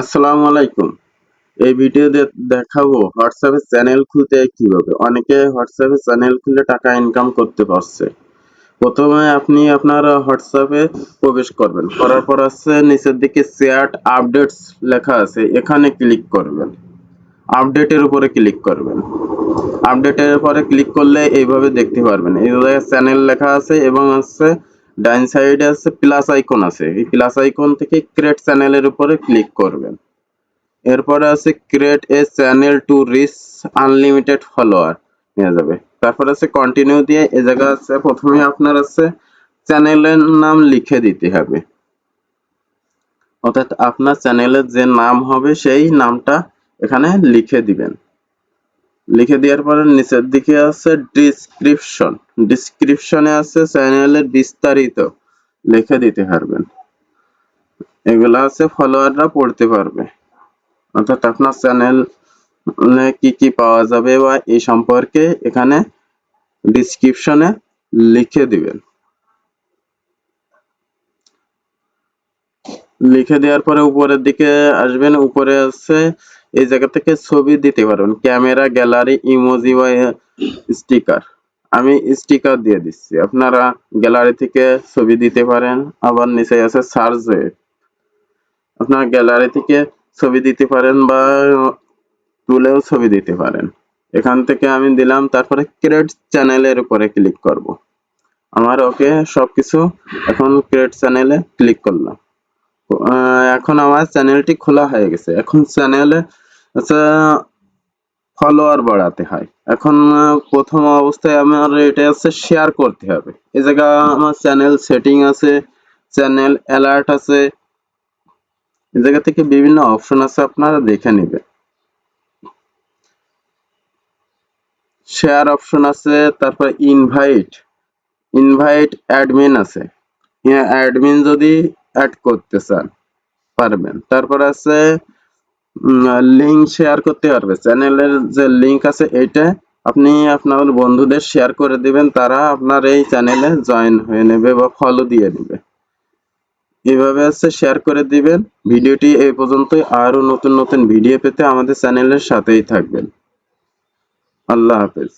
আসসালামু আলাইকুম। এই ভিডিওতে দেখাবো হোয়াটসঅ্যাপে চ্যানেল খুলতে কীভাবে। অনেকে হোয়াটসঅ্যাপে চ্যানেল খুলে টাকা ইনকাম করতে পারছে। প্রথমে আপনি আপনার হোয়াটসঅ্যাপে প্রবেশ করবেন। করার পর আছে নিচের দিকে চ্যাট আপডেটস লেখা আছে। এখানে ক্লিক করবেন। আপডেটের উপরে ক্লিক করবেন। আপডেটের পরে ক্লিক করলে এইভাবে দেখতে পারবেন। এই জায়গায় চ্যানেল লেখা আছে এবং আছে ডাইন সাইডে আছে প্লাস আইকন আছে। এই প্লাস আইকন থেকে ক্রিয়েট চ্যানেলের উপরে ক্লিক করবেন। এরপরে আছে create a channel to reach unlimited follower নিয়ে যাবে। তারপর আছে কন্টিনিউ দিয়ে এই জায়গা আছে, প্রথমে আপনার আছে চ্যানেলের নাম লিখে দিতে হবে। অর্থাৎ আপনার চ্যানেলের যে নাম হবে, সেই নামটা এখানে লিখে দিবেন। লিখে দেওয়ার পরে নিচের দিকে আছে ডিসক্রিপশন ডিসক্রিপশনে আছে চ্যানেলের বিস্তারিত। লিখে দিতে পারবেন। এগুলা আছে ফলোয়াররা পড়তে পারবে। অর্থাৎ আপনার চ্যানেল কি কি পাওয়া যাবে বা এই সম্পর্কে এখানে ডিসক্রিপশনে লিখে দিবেন। লিখে দেওয়ার পরে উপরের দিকে আসবেন। উপরে আছে এই জায়গা থেকে ছবি দিতে পারবেন। ক্যামেরা, গ্যালারি, ইমোজি বা স্টিকার। আমি স্টিকার দিয়ে দিচ্ছি। আপনারা গ্যালারি থেকে ছবি দিতে পারেন। আবার নিচে আছে সার্চ ওয়েব। আপনার গ্যালারি থেকে ছবি দিতে পারেন বা তুলেও ছবি দিতে পারেন। এখান থেকে আমি দিলাম, তারপরে ক্রিয়েট চ্যানেলের উপরে ক্লিক করব। আমার ওকে সবকিছু এখন ক্রিয়েট চ্যানেলে ক্লিক করলাম। এখন আমার চ্যানেলটি খোলা হয়ে গেছে। এখন চ্যানেলে ফলোয়ার বাড়াতে হয়। এখন প্রথম অবস্থায় আমার এটা আছে শেয়ার করতে হবে। এ জায়গা আমার চ্যানেল সেটিং আছে চ্যানেল অ্যালার্ট আছে। এ জায়গা থেকে বিভিন্ন অপশন আছে, আপনারা দেখে নেবেন। শেয়ার অপশন আছে, তারপর ইনভাইট ইনভাইট অ্যাডমিন আছে। অ্যাডমিন যদি অ্যাড করতে চান, পারবেন। তারপর আছে লিংক শেয়ার করতে পারবে। চ্যানেলের যে লিংক আছে এটা আপনি আপনার বন্ধুদের শেয়ার করে দিবেন, তারা আপনার এই চ্যানেলে জয়েন হয়ে নেবে বা ফলো দিয়ে নেবে। এভাবে আছে শেয়ার করে দিবেন। ভিডিওটি এই পর্যন্তই। আরও নতুন নতুন ভিডিও পেতে আমাদের চ্যানেলের সাথেই থাকবেন। আল্লাহ হাফেজ।